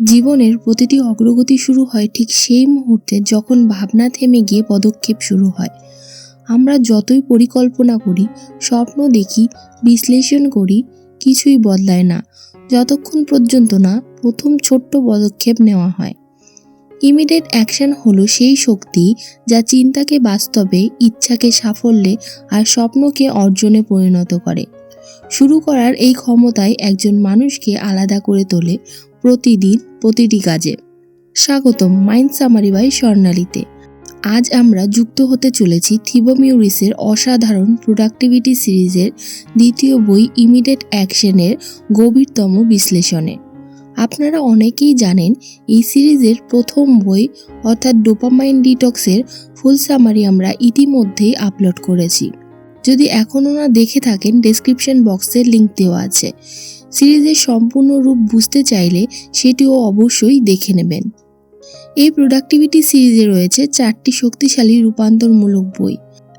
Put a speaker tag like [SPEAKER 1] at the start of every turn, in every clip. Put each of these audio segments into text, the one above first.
[SPEAKER 1] জীবনের প্রতিটি অগ্রগতি শুরু হয় ঠিক সেই মুহূর্তে যখন ভাবনা থেমে গিয়ে পদক্ষেপ শুরু হয়। আমরা যতই পরিকল্পনা করি, স্বপ্ন দেখি, বিশ্লেষণ করি, কিছুই বদলায় না। যতক্ষণ পর্যন্ত না প্রথম ছোট্ট পদক্ষেপ নেওয়া হয়। ইমিডিয়েট অ্যাকশন হলো সেই শক্তি যা চিন্তাকে বাস্তবে, ইচ্ছাকে সাফল্যে আর স্বপ্নকে অর্জনে পরিণত করে। শুরু করার এই ক্ষমতায় একজন মানুষকে আলাদা করে তোলে প্রতিদিন প্রতিটি কাজে। স্বাগতম মাইন্ড সামারি বাই স্বর্ণালীতে। আজ আমরা যুক্ত হতে চলেছি থিবোমিউরিসের অসাধারণ প্রোডাক্টিভিটি সিরিজের দ্বিতীয় বই ইমিডিয়েট অ্যাকশনের গভীরতম বিশ্লেষণে। আপনারা অনেকেই জানেন এই সিরিজের প্রথম বই, অর্থাৎ ডোপামাইন ডিটক্সের ফুল সামারি আমরা ইতিমধ্যেই আপলোড করেছি। যদি এখনও না দেখে থাকেন ডেসক্রিপশন বক্সে লিংক দেওয়া আছে। সিরিজের সম্পূর্ণ রূপ বুঝতে চাইলে সেটিও অবশ্যই দেখে নেবেন। এই প্রোডাক্টিভিটি সিরিজে রয়েছে চারটি শক্তিশালী রূপান্তরমূলক বই।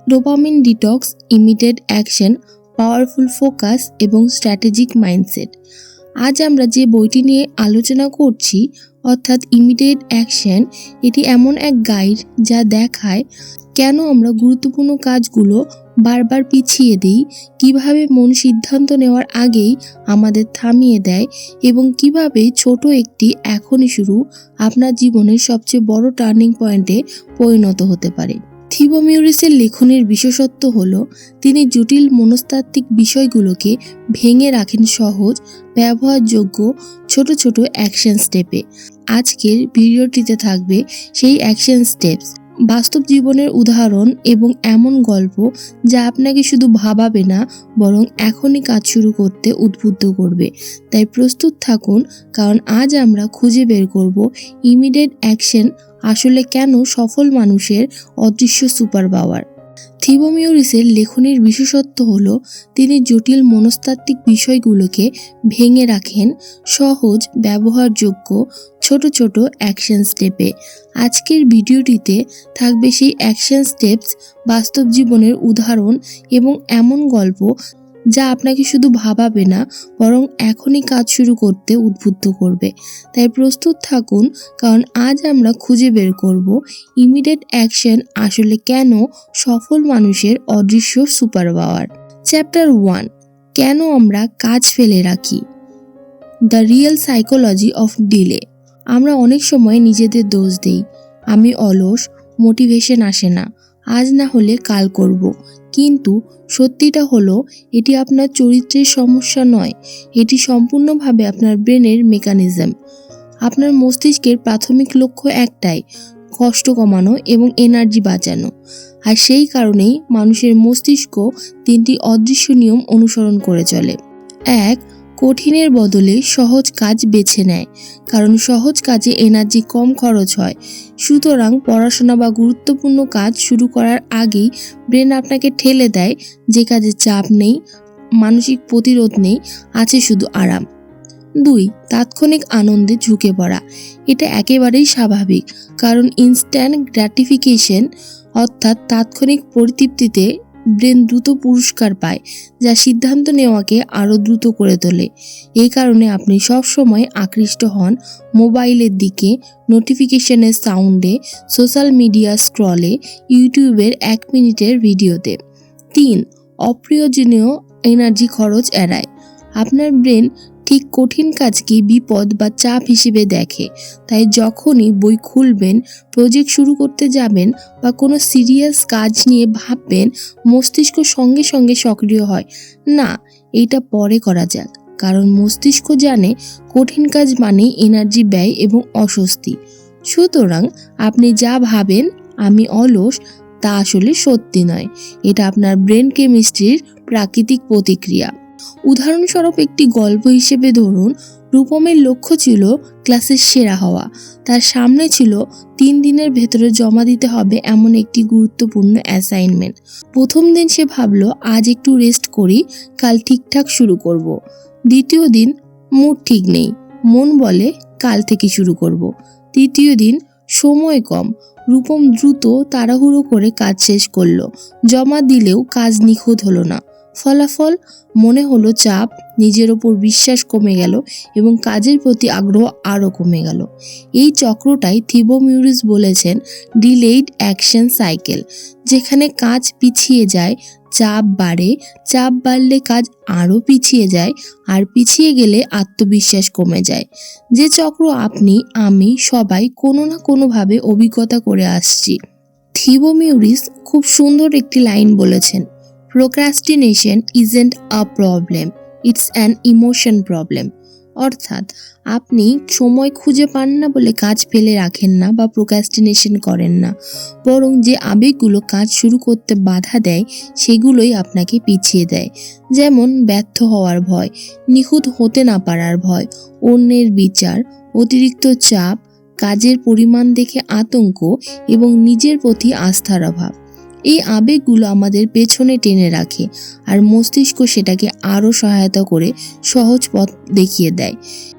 [SPEAKER 1] Dopamine detox immediate action powerful focus এবং স্ট্র্যাটেজিক মাইন্ডসেট আজ আমরা যে বইটি নিয়ে আলোচনা করছি, অর্থাৎ ইমিডিয়েট অ্যাকশন এটি এমন এক গাইড যা দেখায় কেন আমরা গুরুত্বপূর্ণ কাজগুলো বারবার পিছিয়ে দিই, কীভাবে মন সিদ্ধান্ত নেওয়ার আগেই আমাদের থামিয়ে দেয় এবং কীভাবে ছোট একটি এখনই শুরু আপনার জীবনের সবচেয়ে বড় টার্নিং পয়েন্টে পরিণত হতে পারে। থিবোমিউরিসের লেখনের বিশেষত্ব হল, তিনি জটিল মনস্তাত্ত্বিক বিষয়গুলোকে ভেঙে রাখেন সহজ, ব্যবহারযোগ্য, ছোট ছোট অ্যাকশন স্টেপে আজকের ভিডিওটিতে থাকবে সেই অ্যাকশন স্টেপস বাস্তব জীবনের উদাহরণ এবং এমন গল্প যা আপনাকে শুধু ভাবাবে না, বরং এখনই কাজ শুরু করতে উদ্বুদ্ধ করবে। তাই প্রস্তুত থাকুন, কারণ আজ আমরা খুঁজে বের করব ইমিডিয়েট অ্যাকশন আসলে কেন সফল মানুষের অদৃশ্য সুপার পাওয়ার থিবোমিউরিসের লেখনের বিশেষত্ব হল, তিনি জটিল মনস্তাত্ত্বিক বিষয়গুলোকে ভেঙে রাখেন, সহজ, ব্যবহারযোগ্য, ছোট ছোট অ্যাকশন স্টেপে আজকের ভিডিওটিতে থাকবে সেই অ্যাকশন স্টেপস বাস্তব জীবনের উদাহরণ এবং এমন গল্প যা আপনাকে শুধু ভাবাবে না, বরং এখনই কাজ শুরু করতে উদ্বুদ্ধ করবে। তাই প্রস্তুত থাকুন, কারণ আজ আমরা খুঁজে বের করব ইমিডিয়েট অ্যাকশন আসলে কেন সফল মানুষের অদৃশ্য সুপার পাওয়ার চ্যাপ্টার ওয়ান, কেন আমরা কাজ ফেলে রাখি? The real psychology of delay. আমরা অনেক সময় নিজেদের দোষ দেই। আমি অলস, মোটিভেশন আসে না। আজ না হলে কাল করব। কিন্তু সত্যিটা হলো, এটি আপনার চরিত্রের সমস্যা নয়। এটি সম্পূর্ণভাবে আপনার ব্রেনের মেকানিজম। আপনার মস্তিষ্কের প্রাথমিক লক্ষ্য একটাই, কষ্ট কমানো এবং এনার্জি বাঁচানো। আর সেই কারণেই মানুষের মস্তিষ্ক তিনটি অদৃশ্য নিয়ম অনুসরণ করে চলে। এক কঠিনের বদলে সহজ কাজ বেছে নেয়, কারণ সহজ কাজে এনার্জি কম খরচ হয়। সুতরাং পড়াশোনা বা গুরুত্বপূর্ণ কাজ শুরু করার আগেই ব্রেন আপনাকে ঠেলে দেয়, যে কাজে চাপ নেই, মানসিক প্রতিরোধ নেই, আছে শুধু আরাম। দুই, তাৎক্ষণিক আনন্দে ঝুঁকে পড়া। এটা একেবারেই স্বাভাবিক, কারণ ইনস্ট্যান্ট গ্র্যাটিফিকেশন অর্থাৎ তাৎক্ষণিক পরিতৃপ্তিতে ব্রেন দ্রুত পুরস্কার পায়, যা সিদ্ধান্ত নেওয়াকে আরও দ্রুত করে তোলে। এই কারণে আপনি সবসময় আকৃষ্ট হন মোবাইলের দিকে, নোটিফিকেশনের সাউন্ডে, সোশ্যাল মিডিয়া স্ক্রলে, ইউটিউবের এক মিনিটের ভিডিওতে। তিন, অপ্রয়োজনীয় এনার্জি খরচ এড়ায়। আপনার ব্রেন ঠিক কঠিন কাজকে বিপদ বা চাপ হিসেবে দেখে। তাই যখনই বই খুলবেন, প্রজেক্ট শুরু করতে যাবেন বা কোনো সিরিয়াস কাজ নিয়ে ভাববেন, মস্তিষ্ক সঙ্গে সঙ্গে সক্রিয় হয়। না এইটা পরে করা যাক, কারণ মস্তিষ্ক জানে কঠিন কাজ মানে এনার্জি ব্যয় এবং অস্বস্তি। সুতরাং আপনি যা ভাবেন, আমি অলস, তা আসলে সত্যি নয়। এটা আপনার ব্রেন কেমিস্ট্রির প্রাকৃতিক প্রতিক্রিয়া। উদাহরণস্বরূপ একটি গল্প হিসেবে ধরুন, রূপমের লক্ষ্য ছিল ক্লাসের সেরা হওয়া। তার সামনে ছিল তিন দিনের ভেতরে জমা দিতে হবে এমন একটি গুরুত্বপূর্ণ অ্যাসাইনমেন্ট। প্রথম দিন সে ভাবলো, আজ একটু রেস্ট করি, কাল ঠিকঠাক শুরু করব। দ্বিতীয় দিন, মুড ঠিক নেই। মন বলে, কাল থেকে শুরু করব। তৃতীয় দিন, সময় কম। রূপম দ্রুত তাড়াহুড়ো করে কাজ শেষ করল। জমা দিলেও কাজ নিখুঁত হলো না। ফলাফল মনে হলো চাপ, নিজের ওপর বিশ্বাস কমে গেল এবং কাজের প্রতি আগ্রহ আরও কমে গেল। এই চক্রটাই থিবোমিউরিস বলেছেন ডিলেইড অ্যাকশন সাইকেল, যেখানে কাজ পিছিয়ে যায়, চাপ বাড়ে, চাপ বাড়লে কাজ আরও পিছিয়ে যায় আর পিছিয়ে গেলে আত্মবিশ্বাস কমে যায়। যে চক্র আপনি, আমি সবাই কোনো না কোনোভাবে অভিজ্ঞতা করে আসছি। থিবোমিউরিস খুব সুন্দর একটি লাইন বলেছেন procrastination isn't a problem it's an emotion problem অর্থাৎ, আপনি সময় খুঁজে পান না বলে কাজ ফেলে রাখেন না বা প্রোক্রাস্টিনেশন করেন না। বরং যে আবেগগুলো কাজ শুরু করতে বাধা দেয়, সেগুলোই আপনাকে পিছিয়ে দেয়। যেমন, ব্যর্থ হওয়ার ভয়, নিখুঁত হতে না পারার ভয়, অন্যের বিচার, অতিরিক্ত চাপ, কাজের পরিমাণ দেখে আতঙ্ক এবং নিজের প্রতি আস্থার অভাব। এই আবেগগুলো আমাদের পেছনে টেনে রাখে আর মস্তিষ্ক সেটাকে আরও সহায়তা করে সহজ পথ দেখিয়ে দেয়।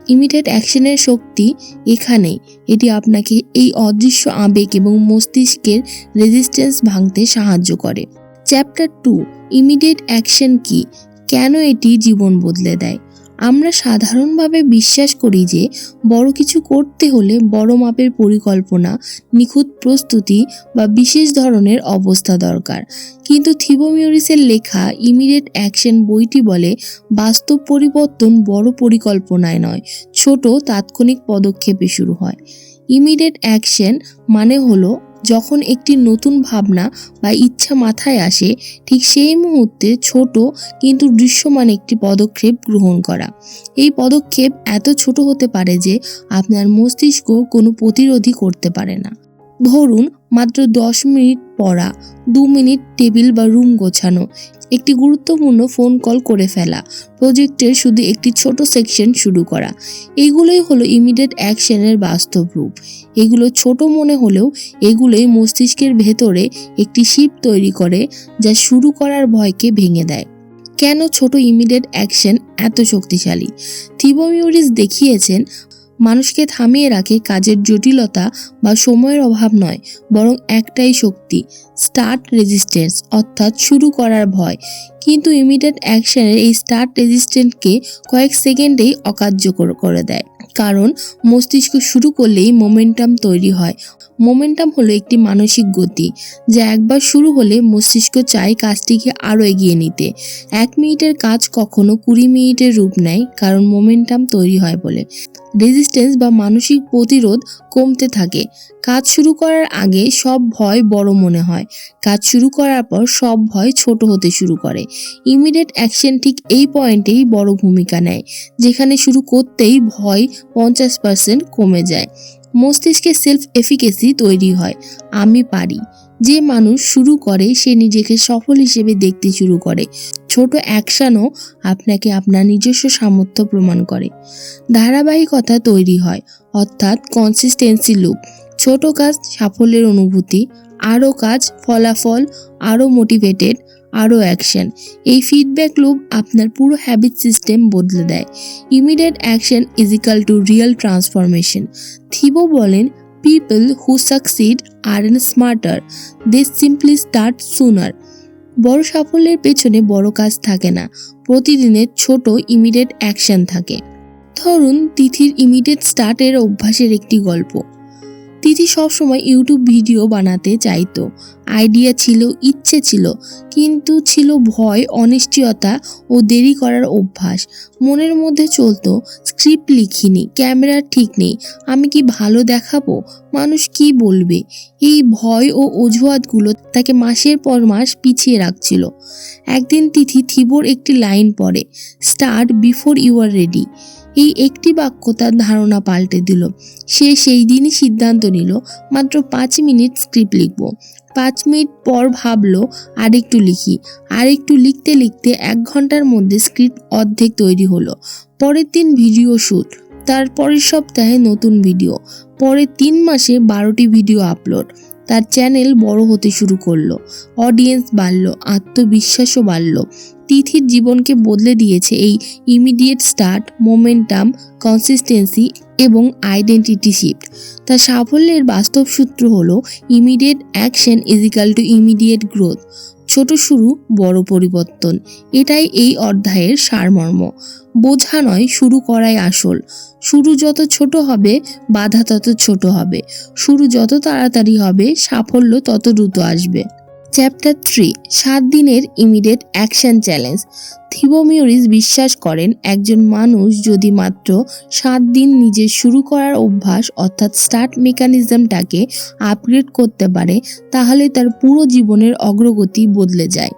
[SPEAKER 1] ইমিডিয়েট অ্যাকশনের শক্তি এখানেই। এটি আপনাকে এই অদৃশ্য আবেগ এবং মস্তিষ্কের রেজিস্ট্যান্স ভাঙতে সাহায্য করে। চ্যাপ্টার টু ইমিডিয়েট অ্যাকশন কি? কেন এটি জীবন বদলে দেয়? আমরা সাধারণভাবে বিশ্বাস করি যে বড় কিছু করতে হলে বড় মাপের পরিকল্পনা, নিখুঁত প্রস্তুতি বা বিশেষ ধরনের অবস্থা দরকার। কিন্তু থিবোমিউরিসের লেখা ইমিডিয়েট অ্যাকশন বইটি বলে, বাস্তব পরিবর্তন বড় পরিকল্পনায় নয়, ছোট তাৎক্ষণিক পদক্ষেপে শুরু হয়। ইমিডিয়েট অ্যাকশন মানে হলো যখন একটি নতুন ভাবনা বা ইচ্ছা মাথায় আসে, ঠিক সেই মুহূর্তে ছোট কিন্তু দৃশ্যমান একটি পদক্ষেপ গ্রহণ করা। এই পদক্ষেপ এত ছোট হতে পারে যে আপনার মস্তিষ্ক কোনো প্রতিরোধই করতে পারে না। ধরুন, মাত্র দশ মিনিট পড়া, দু মিনিট টেবিল বা রুম গোছানো, একটি গুরুত্বপূর্ণ ফোন কল করে ফেলা, প্রজেক্টের শুধু একটি ছোট সেকশন শুরু করা। এইগুলোই হলো ইমিডিয়েট অ্যাকশনের বাস্তব রূপ। এগুলো ছোট মনে হলেও এগুলোই মস্তিষ্কের ভেতরে একটি শিপ তৈরি করে যা শুরু করার ভয়কে ভেঙে দেয়। কেন ছোট ইমিডিয়েট অ্যাকশন এত শক্তিশালী? থিবোমিউরিস দেখিয়েছেন, মানুষকে থামিয়ে রাখে কাজের জটিলতা বা সময়ের অভাব নয়, বরং একটাই শক্তি, স্টার্ট রেজিস্ট্যান্স, অর্থাৎ শুরু করার ভয়। কিন্তু ইমিডিয়েট অ্যাকশনের এই স্টার্ট রেজিস্ট্যান্টকে কয়েক সেকেন্ডেই অকার্যকর করে দেয়। কারণ মস্তিষ্ক শুরু করলেই মোমেন্টাম তৈরি হয়। মোমেন্টাম হলো একটি মানসিক গতি, যা একবার শুরু হলে মস্তিষ্ক চায় কাজটিকে আরও এগিয়ে নিতে। এক মিনিটের কাজ কখনো কুড়ি মিনিটের রূপ নেয়, কারণ মোমেন্টাম তৈরি হয় বলে। রেজিস্ট্যান্স বা মানসিক প্রতিরোধ কমতে থাকে। কাজ শুরু করার আগে সব ভয় বড় মনে হয়। কাজ শুরু করার পর সব ভয় ছোট হতে শুরু করে। ইমিডিয়েট অ্যাকশন ঠিক এই পয়েন্টেই বড় ভূমিকা নেয়, যেখানে শুরু করতেই ভয় পঞ্চাশ পার্সেন্ট কমে যায়। মস্তিষ্কে সেলফ এফিকেসি তৈরি হয়। আমি পারি। যে মানুষ শুরু করে, সে নিজেকে সফল হিসেবে দেখতে শুরু করে। ছোট অ্যাকশনও আপনাকে আপনার নিজস্ব সামর্থ্য প্রমাণ করে। ধারাবাহিকতা তৈরি হয়, অর্থাৎ কনসিস্টেন্সি লুপ ছোট কাজ সাফল্যের অনুভূতি, আরও কাজ ফলাফল, আরও মোটিভেটেড আরও অ্যাকশন এই ফিডব্যাক লুপ আপনার পুরো হ্যাবিট সিস্টেম বদলে দেয়। Immediate action equal to real transformation Thibaut বলেন who succeed aren't smarter they simply start sooner বড় সাফল্যের পেছনে বড় কাজ থাকে না। প্রতিদিনের ছোট ইমিডিয়েট অ্যাকশন থাকে। ধরুন, তিথির ইমিডিয়েট স্টার্টের অভ্যাসের একটি গল্প। তিথি সবসময় ইউটিউব ভিডিও বানাতে চাইতো। আইডিয়া ছিল, ইচ্ছে ছিল, কিন্তু ছিল ভয়, অনিশ্চয়তা ও দেরি করার অভ্যাস। মনের মধ্যে চলতো, স্ক্রিপ্ট লিখিনি, ক্যামেরা ঠিক নেই, আমি কি ভালো দেখাবো? মানুষ কি বলবে? এই ভয় ও অজুহাতগুলো তাকে মাসের পর মাস পিছিয়ে রাখছিল। একদিন তিথি থিবোর একটি লাইন পড়ে, start before you are ready. এই একটি বাক্য তার ধারণা পাল্টে দিল। সে সেই দিনই সিদ্ধান্ত নিল, মাত্র পাঁচ মিনিট স্ক্রিপ্ট লিখব। পাঁচ মিনিট পর ভাবলো, আরেকটু লিখি। আরেকটু লিখতে লিখতে এক ঘণ্টার মধ্যে স্ক্রিপ্ট অর্ধেক তৈরি হলো। পরের দিন ভিডিও শ্যুট তার পরের সপ্তাহে নতুন ভিডিও। পরের তিন মাসে বারোটি ভিডিও আপলোড। তার চ্যানেল বড় হতে শুরু করল। অডিয়েন্স বাড়ল, আত্মবিশ্বাসও বাড়ল। তিথির জীবনকে বদলে দিয়েছে এই ইমিডিয়েট স্টার্ট মোমেন্টাম কনসিস্টেন্সি এবং আইডেন্টিটি শিফট তার সাফল্যের বাস্তব সূত্র হল immediate action equal to immediate growth ছোট শুরু, বড় পরিবর্তন। এটাই এই অধ্যায়ের সারমর্ম। বোঝা নয় শুরু করাই আসল। শুরু যত ছোট হবে, বাধা তত ছোট হবে। শুরু যত তাড়াতাড়ি হবে, সাফল্য তত দ্রুত আসবে। চ্যাপ্টার থ্রি সাত দিনের ইমিডিয়েট অ্যাকশন চ্যালেঞ্জ থিবোমিওরিস বিশ্বাস করেন, একজন মানুষ যদি মাত্র সাত দিন নিজের শুরু করার অভ্যাস অর্থাৎ স্টার্ট মেকানিজমটাকে আপগ্রেড করতে পারে, তাহলে তার পুরো জীবনের অগ্রগতি বদলে যায়।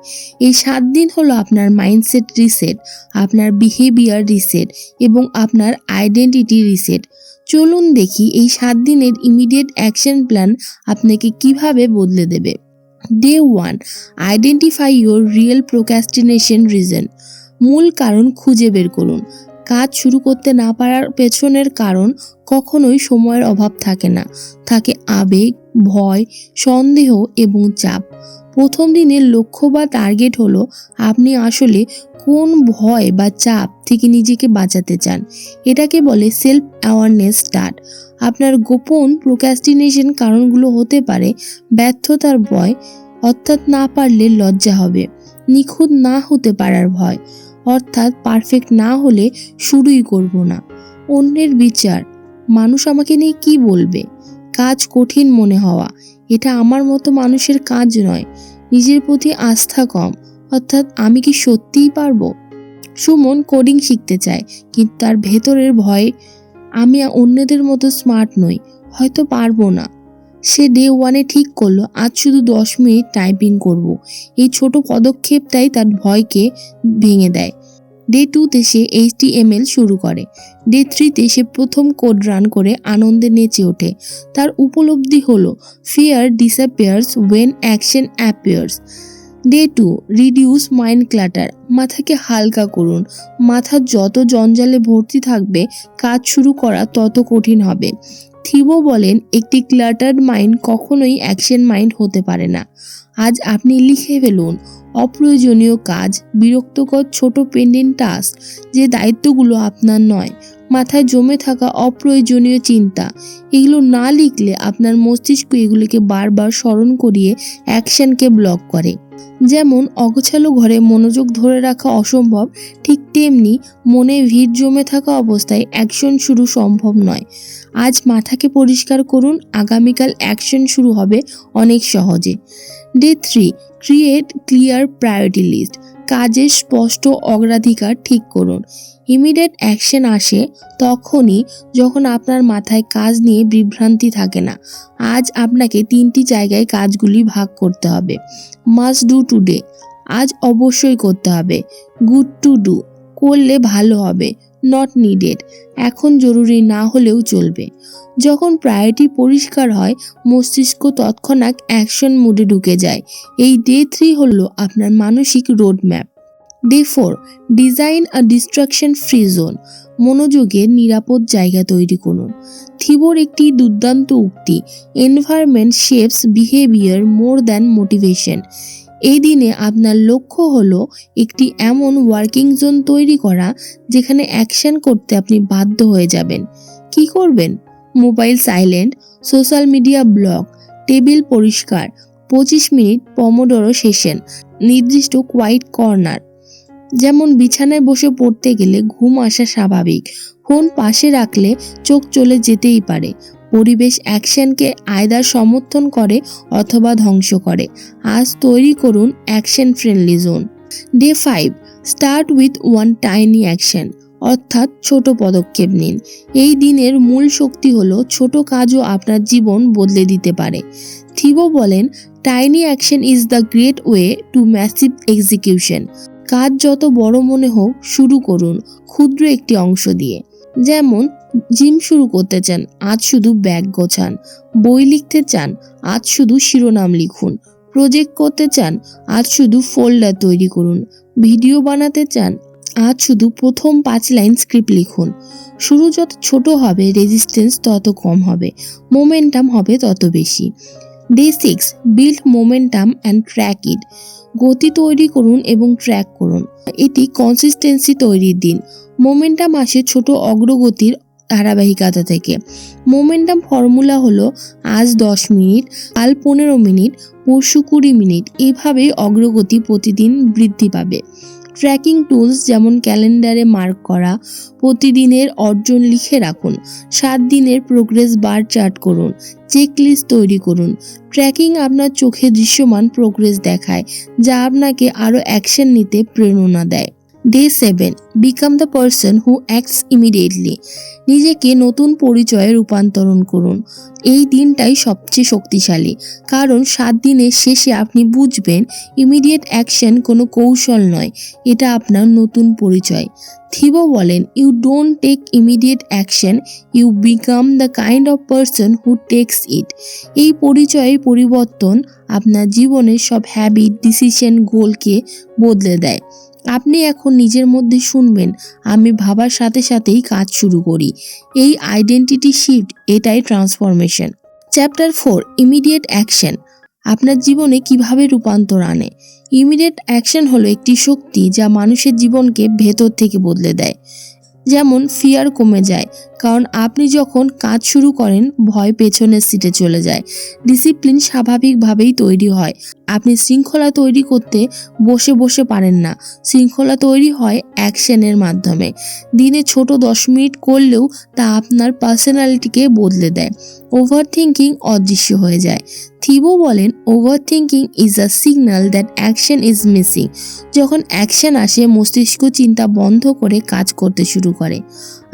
[SPEAKER 1] এই সাত দিন হলো আপনার মাইন্ডসেট রিসেট আপনার বিহেভিয়ার রিসেট এবং আপনার আইডেন্টিটি রিসেট চলুন দেখি এই সাত দিনের ইমিডিয়েট অ্যাকশন প্ল্যান আপনাকে কীভাবে বদলে দেবে। Day one identify your real procrastination reason মূল কারণ খুঁজে বের করুন। কাজ শুরু করতে না পারার পেছনের কারণ কখনোই সময়ের অভাব থাকে না। থাকে আবেগ, ভয়, সন্দেহ এবং চাপ। প্রথম দিনের লক্ষ্য বা টার্গেট হলো আপনি আসলে কোন ভয় বা চাপ থেকে নিজেকে বাঁচাতে চান। এটাকে বলে সেলফ অ্যাওয়ারনেস স্টার্ট আপনার গোপন প্রোক্যাস্টিনেশন কারণগুলো হতে পারে, ব্যর্থতার ভয়, অর্থাৎ না পারলে লজ্জা হবে, নিখুঁত না হতে পারার ভয়, অর্থাৎ পারফেক্ট না হলে শুরুই করব না। অন্যের বিচার, মানুষ আমাকে নিয়ে কি বলবে? কাজ কঠিন মনে হওয়া, এটা আমার মতো মানুষের কাজ নয়, নিজের প্রতি আস্থা কম, অর্থাৎ আমি কি সত্যিই পারব? সুমন কোডিং শিখতে চায়, কিন্তু তার ভেতরের ভয় আমি অন্যদের মতো স্মার্ট নই, হয়তো পারব না। সে ডে ওয়ানে ঠিক করল, আজ শুধু দশ মিনিট টাইপিং করব। এই ছোট পদক্ষেপটাই তার ভয়কে ভেঙে দেয়। ডে টুতে সে এইচটিএমএল শুরু করে। ডে থ্রিতে সে প্রথম কোড রান করে আনন্দে নেচে ওঠে। তার উপলব্ধি হলো fear disappears when action appears day two reduce mind clutter মাথাকে হালকা করুন। মাথা যত জঞ্জালে ভর্তি থাকবে, কাজ শুরু করা তত কঠিন হবে। থিবো বলেন, একটি ক্লাটার্ড মাইন্ড কখনোই অ্যাকশন মাইন্ড হতে পারে না। আজ আপনি লিখে ফেলুন, অপ্রয়োজনীয় কাজ, বিরক্তকর ছোট পেন্ডিং টাস্ক যে দায়িত্বগুলো আপনার নয়। মাথায় জমে থাকা অপ্রয়োজনীয় চিন্তা, এগুলো না লিখলে আপনার মস্তিষ্ক এগুলিকে বারবার স্মরণ করিয়ে অ্যাকশনকে ব্লক করে। যেমন অগোছালো ঘরে মনোযোগ ধরে রাখা অসম্ভব, ঠিক তেমনি মনে ভিড় জমে থাকা অবস্থায় অ্যাকশন শুরু সম্ভব নয়। আজ মাথাকে পরিষ্কার করুন, আগামীকাল অ্যাকশন শুরু হবে অনেক সহজে। Day three create clear priority list কাজের স্পষ্ট অগ্রাধিকার ঠিক করুন। ইমিডিয়েট অ্যাকশন আসে তখনই যখন আপনার মাথায় কাজ নিয়ে বিভ্রান্তি থাকে না। আজ আপনাকে তিনটি জায়গায় কাজগুলি ভাগ করতে হবে। Must do today. আজ অবশ্যই করতে হবে। Good to do. করলে ভালো হবে। Not needed. এখন জরুরি না হলেও চলবে। যখন প্রায়োরিটি পরিষ্কার হয়, মস্তিষ্ক তৎক্ষণাৎ অ্যাকশন মুডে ঢুকে যায়। এই ডে থ্রি হলো আপনার মানসিক road map day four design a distraction free zone মনোযোগের নিরাপদ জায়গা তৈরি করুন। থিবোর একটি দুর্দান্ত উক্তি environment shapes behaviour more than motivation এই দিনে আপনার লক্ষ্য হলো একটি এমন ওয়ার্কিং জোন তৈরি করা, যেখানে অ্যাকশন করতে আপনি বাধ্য হয়ে যাবেন। কি করবেন? Mobile silent social media block table পরিষ্কার, পঁচিশ মিনিট পমোডোরো সেশন নির্দিষ্ট কোয়াইট কর্নার যেমন বিছানায় বসে পড়তে গেলে ঘুম আসা স্বাভাবিক। ফোন পাশে রাখলে চোখ চলে যেতেই পারে। পরিবেশ অ্যাকশনকে আয়দার সমর্থন করে অথবা ধ্বংস করে। আজ তৈরি করুন action friendly zone. Day five, start with one tiny action, অর্থাৎ ছোট পদক্ষেপ নিন। এই দিনের মূল শক্তি হলো ছোট কাজও আপনার জীবন বদলে দিতে পারে। থিবো বলেন, tiny action is the great way to massive execution. কাজ যত বড় মনে হোক, শুরু করুন ক্ষুদ্র একটি অংশ দিয়ে। যেমন, জিম শুরু করতে চান, আজ শুধু ব্যাগ গোছান। বই লিখতে চান, আজ শুধু শিরোনাম লিখুন। প্রজেক্ট করতে চান, আজ শুধু ফোল্ডার তৈরি করুন। ভিডিও বানাতে চান, আজ শুধু প্রথম পাঁচ লাইন স্ক্রিপ্ট লিখুন। শুরু যত ছোট হবে, রেজিস্ট্যান্স তত কম হবে, মোমেন্টাম হবে তত বেশি। Day six build momentum and track it গতি তৈরি করুন এবং ট্র্যাক করুন। এটি কনসিস্টেন্সি তৈরির দিন। মোমেন্টাম আসে ছোট অগ্রগতির ধারাবাহিকতা থেকে। মোমেন্টাম ফর্মুলা হলো আজ দশ মিনিট, কাল পনেরো মিনিট, পরশু কুড়ি মিনিট। এভাবেই অগ্রগতি প্রতিদিন বৃদ্ধি পাবে। ট্র্যাকিং টুলস যেমন ক্যালেন্ডারে মার্ক করা, প্রতিদিনের অর্জন লিখে রাখুন, সাত দিনের প্রোগ্রেস বার চার্ট করুন চেকলিস্ট তৈরি করুন। ট্র্যাকিং আপনার চোখে দৃশ্যমান প্রোগ্রেস দেখায়, যা আপনাকে আরও অ্যাকশন নিতে প্রেরণা দেয়। Day seven become the person who acts immediately নিজেকে নতুন পরিচয়ে রূপান্তরণ করুন। এই দিনটাই সবচেয়ে শক্তিশালী। কারণ সাত দিনের শেষে আপনি বুঝবেন ইমিডিয়েট অ্যাকশন কোনো কৌশল নয়। এটা আপনার নতুন পরিচয়। থিবো বলেন you don't take immediate action you become the kind of person who takes it এই পরিচয়ের পরিবর্তন আপনার জীবনের সব হ্যাবিট ডিসিশন গোলকে বদলে দেয়। আপনি এখন নিজের মধ্যে শুনবেন, আমি ভাবার সাথে সাথেই কাজ শুরু করি। এই আইডেন্টিটি শিফট এটাই transformation chapter four immediate action আপনার জীবনে কীভাবে রূপান্তর আনে? ইমিডিয়েট অ্যাকশন হলো একটি শক্তি যা মানুষের জীবনকে ভেতর থেকে বদলে দেয়। যেমন ফিয়ার কমে যায় কারণ আপনি যখন কাজ শুরু করেন, ভয় পেছনের সিটে চলে যায়। ডিসিপ্লিন স্বাভাবিকভাবেই তৈরি হয়। আপনি শৃঙ্খলা তৈরি করতে বসে বসে পারেন না। শৃঙ্খলা তৈরি হয় অ্যাকশনের মাধ্যমে। দিনে ছোট দশ মিনিট করলেও তা আপনার পার্সোনালিটিকে বদলে দেয়। ওভার থিঙ্কিং অদৃশ্য হয়ে যায়। থিবো বলেন overthinking is a signal that action is missing যখন অ্যাকশন আসে, মস্তিষ্ক চিন্তা বন্ধ করে কাজ করতে শুরু করে।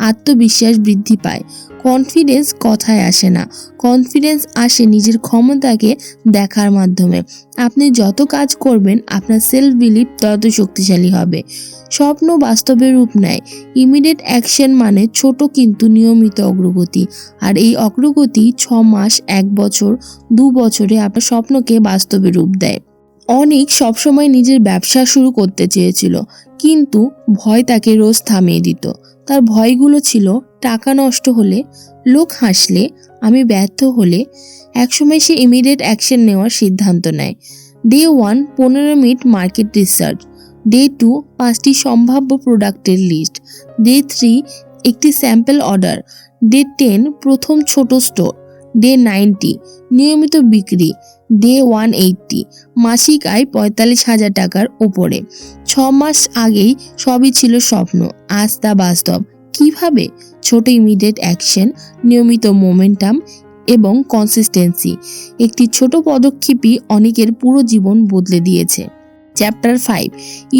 [SPEAKER 1] আত্মবিশ্বাস বৃদ্ধি পায়। কনফিডেন্স কথায় আসে না। কনফিডেন্স আসে নিজের ক্ষমতাকে দেখার মাধ্যমে। আপনি যত কাজ করবেন, আপনার সেলফ বিলিভ তত শক্তিশালী হবে। স্বপ্ন বাস্তবে রূপ নেয়। ইমিডিয়েট অ্যাকশন মানে ছোট কিন্তু নিয়মিত অগ্রগতি। আর এই অগ্রগতি ছ মাস, এক বছর, দু বছরে আপনার স্বপ্নকে বাস্তবে রূপ দেয়। অনেক সবসময় নিজের ব্যবসা শুরু করতে চেয়েছিল, কিন্তু ভয় তাকে রোজ থামিয়ে দিত। তার ভয়গুলো ছিল, টাকা নষ্ট হলে, লোক হাসলে, আমি ব্যর্থ হলে, একসময় সে ইমিডিয়েট অ্যাকশন নেওয়ার সিদ্ধান্ত নেয়। ডে ওয়ান পনেরো minute market research day two পাঁচটি সম্ভাব্য প্রোডাক্টের লিস্ট ডে থ্রি একটি স্যাম্পল অর্ডার ডে টেন প্রথম ছোট স্টোর ডে নাইনটি নিয়মিত বিক্রি ডে ওয়ান এইটটি মাসিক আয় পঁয়তাল্লিশ হাজার টাকার ওপরে ছ মাস আগেই সবই ছিল স্বপ্ন, আজ তা বাস্তব। কীভাবে? ছোট ইমিডিয়েট অ্যাকশন নিয়মিত মোমেন্টাম এবং কনসিস্টেন্সি একটি ছোট পদক্ষেপই অনেকের পুরো জীবন বদলে দিয়েছে। চ্যাপ্টার ফাইভ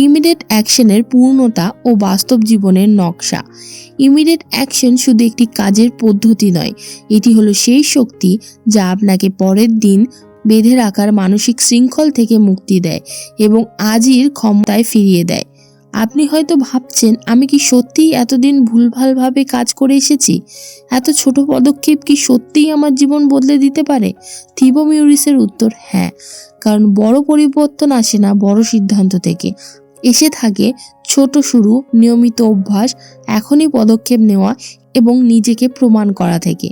[SPEAKER 1] ইমিডিয়েট অ্যাকশনের পূর্ণতা ও বাস্তব জীবনের নকশা। ইমিডিয়েট অ্যাকশন শুধু একটি কাজের পদ্ধতি নয়, এটি হলো সেই শক্তি যা আপনাকে পরের দিন বেঁধে রাখার মানসিক শৃঙ্খল থেকে মুক্তি দেয় এবং আজির ক্ষমতায় ফিরিয়ে দেয়। আপনি হয়তো ভাবছেন, আমি কি সত্যিই এতদিন ভুলভালভাবে কাজ করে এসেছি? এত ছোট পদক্ষেপ কি সত্যিই আমার জীবন বদলে দিতে পারে? থিবোমিউরিসের উত্তর হ্যাঁ। কারণ বড় পরিবর্তন আসে না বড় সিদ্ধান্ত থেকে। এসে থাকে ছোট শুরু, নিয়মিত অভ্যাস, এখনই পদক্ষেপ নেওয়া এবং নিজেকে প্রমাণ করা থেকে।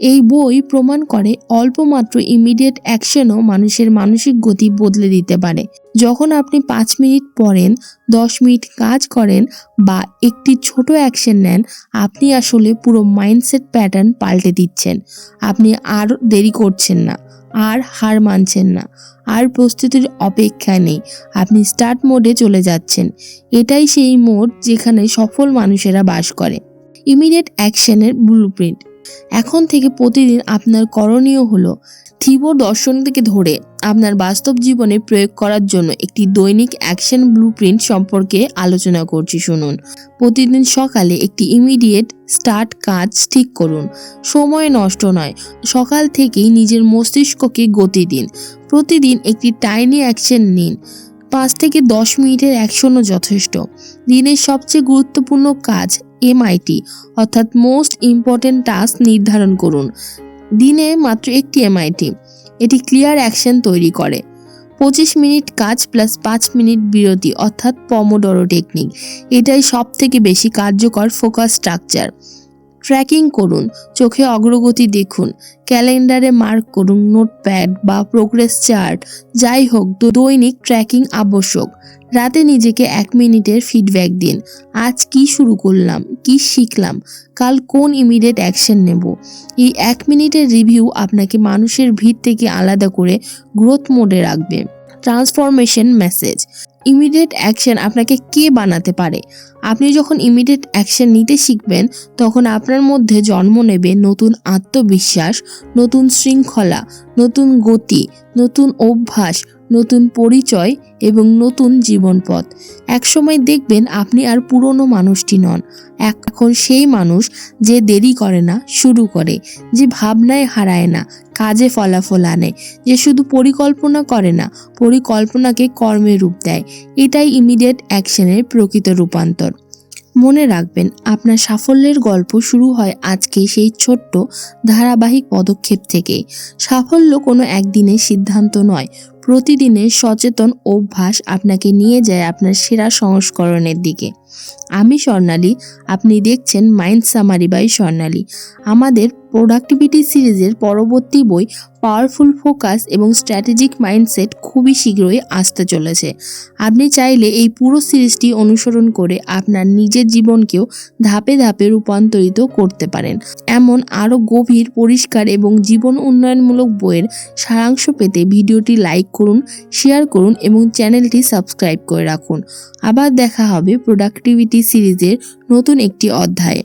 [SPEAKER 1] এই বই প্রমাণ করে অল্প মাত্র ইমিডিয়েট অ্যাকশনও মানুষের মানসিক গতি বদলে দিতে পারে। যখন আপনি পাঁচ মিনিট পড়েন, দশ মিনিট কাজ করেন বা একটি ছোট অ্যাকশন নেন, আপনি আসলে পুরো মাইন্ডসেট প্যাটার্ন পাল্টে দিচ্ছেন। আপনি আর দেরি করছেন না। আর হার মানছেন না। আর প্রস্তুতির অপেক্ষা নেই। আপনি স্টার্ট মোডে চলে যাচ্ছেন। এটাই সেই মোড যেখানে সফল মানুষেরা বাস করে। ইমিডিয়েট অ্যাকশনের ব্লুপ্রিন্ট এখন থেকে প্রতিদিন আপনার করণীয় হলো থিবো দর্শন থেকে ধরে আপনার বাস্তব জীবনে প্রয়োগ করার জন্য একটি দৈনিক অ্যাকশন ব্লুপ্রিন্ট সম্পর্কে আলোচনা করছি শুনুন। প্রতিদিন সকালে একটি ইমিডিয়েট স্টার্ট কাজ ঠিক করুন। সময় নষ্ট নয়, সকাল থেকেই নিজের মস্তিষ্ককে গতি দিন। প্রতিদিন একটি টাইনি অ্যাকশন নিন। পাঁচ থেকে দশ মিনিটের অ্যাকশনও যথেষ্ট। দিনের সবচেয়ে গুরুত্বপূর্ণ কাজ এমআইটি অর্থাৎ মোস্ট ইম্পর্টেন্ট টাস্ক নির্ধারণ করুন। দিনে মাত্র একটি এমআইটি এটি ক্লিয়ার অ্যাকশন তৈরি করে। পঁচিশ মিনিট কাজ প্লাস পাঁচ মিনিট বিরতি, অর্থাৎ পমোডোরো টেকনিক এটাই সব থেকে বেশি কার্যকর ফোকাস স্ট্রাকচার ট্র্যাকিং করুন, চোখে অগ্রগতি দেখুন, ক্যালেন্ডারে মার্ক করুন নোটপ্যাড বা প্রোগ্রেস চার্ট যাই হোক, দৈনিক ট্র্যাকিং আবশ্যক। রাতে নিজেকে এক মিনিটের ফিডব্যাক দিন। আজ কি শুরু করলাম? কি শিখলাম? কাল কোন ইমিডিয়েট অ্যাকশন নেব? এই এক মিনিটের রিভিউ আপনাকে মানুষের ভিড় থেকে আলাদা করে গ্রোথ মোডে রাখবে। ট্রান্সফরমেশন মেসেজ ইমিডিয়েট অ্যাকশন আপনাকে কে বানাতে পারে? আপনি যখন ইমিডিয়েট অ্যাকশন নিতে শিখবেন, তখন আপনার মধ্যে জন্ম নেবে নতুন আত্মবিশ্বাস, নতুন শৃঙ্খলা নতুন গতি, নতুন অভ্যাস, নতুন পরিচয় এবং নতুন জীবনপথ। একসময় দেখবেন আপনি আর পুরনো মানুষটি নন। এখন সেই মানুষ যে দেরি করে না, শুরু করে, যে ভাবনায় হারায় না, কাজে ফলাফল আনে, যে শুধু পরিকল্পনা করে না, পরিকল্পনাকে কর্মে রূপ দেয়। এটাই ইমিডিয়েট অ্যাকশনের প্রকৃত রূপান্তর। মনে রাখবেন, আপনার সাফল্যের গল্প শুরু হয় আজকে সেই ছোট্ট ধারাবাহিক পদক্ষেপ থেকে। সাফল্য কোনো একদিনের সিদ্ধান্ত নয় প্রতিদিনের সচেতন অভ্যাস আপনাকে নিয়ে যায় আপনার সেরা সংস্করণের দিকে। আমি স্বর্ণালী, আপনি দেখছেন মাইন্ড সামারি বাই স্বর্ণালী। আমাদের প্রোডাক্টিভিটি সিরিজের পরবর্তী বই পাওয়ারফুল ফোকাস এবং স্ট্র্যাটেজিক মাইন্ডসেট খুবই শীঘ্রই আসতে চলেছে। আপনি চাইলে এই পুরো সিরিজটি অনুসরণ করে আপনার নিজের জীবনকেও ধাপে ধাপে রূপান্তরিত করতে পারেন। এমন আরও গভীর, পরিষ্কার এবং জীবন উন্নয়নমূলক বইয়ের সারাংশ পেতে ভিডিওটি লাইক করুন শেয়ার করুন এবং চ্যানেলটি সাবস্ক্রাইব করে রাখুন। আবার দেখা হবে প্রোডাক্টিভিটি সিরিজের নতুন একটি অধ্যায়ে।